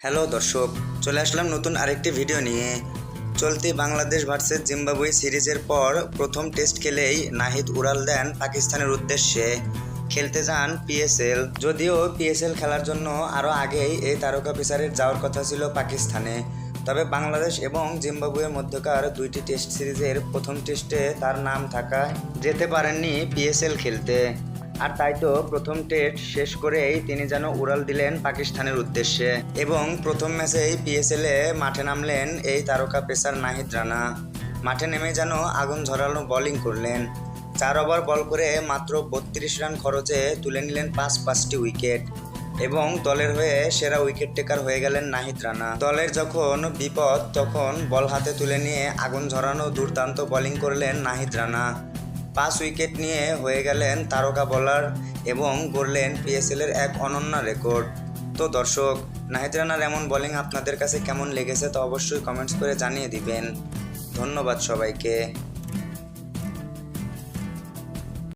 Hello দর্শক, চলে আসলাম নতুন আরেকটি ভিডিও নিয়ে। চলতি বাংলাদেশ ভার্সেস জিম্বাবুয়ে সিরিজের পর প্রথম টেস্ট খেলেই নাহিদ উড়াল দেন পাকিস্তানের উদ্দেশ্যে। খেলতে যান পিএসএল যদিও পিএসএল খেলার জন্য আরও আগেই এই তারকা পেসারের যাওয়ার কথা ছিল পাকিস্তানে। তবে বাংলাদেশ এবং জিম্বাবুয়ের মধ্যকার দুইটি টেস্ট সিরিজের প্রথম টেস্টে তার নাম থাকা যেতে পারেননি পিএসএল খেলতে। আর তাই তো প্রথম টেস্ট শেষ করেই তিনি যেন উড়াল দিলেন পাকিস্তানের উদ্দেশ্যে। এবং প্রথম ম্যাচেই পিএসএলে মাঠে নামলেন এই তারকা পেসার নাহিদ রানা। মাঠে নেমে যেন আগুন ঝরানো বোলিং করলেন। চার ওভার বল করে মাত্র বত্রিশ রান খরচে তুলে নিলেন পাঁচ পাঁচটি উইকেট এবং দলের হয়ে সেরা উইকেট টেকার হয়ে গেলেন নাহিদ রানা। দলের যখন বিপদ, তখন বল হাতে তুলে নিয়ে আগুন ঝরানো দুর্দান্ত বোলিং করলেন নাহিদ রানা। পাঁচ উইকেট নিয়ে হয়ে গেলেন তারকা বলার এবং গড়লেন পিএসএলের এক অনন্য রেকর্ড। তো দর্শক, নাহিদ রানার এমন বোলিং আপনাদের কাছে কেমন লেগেছে তা অবশ্যই কমেন্টস করে জানিয়ে দিবেন। ধন্যবাদ সবাইকে।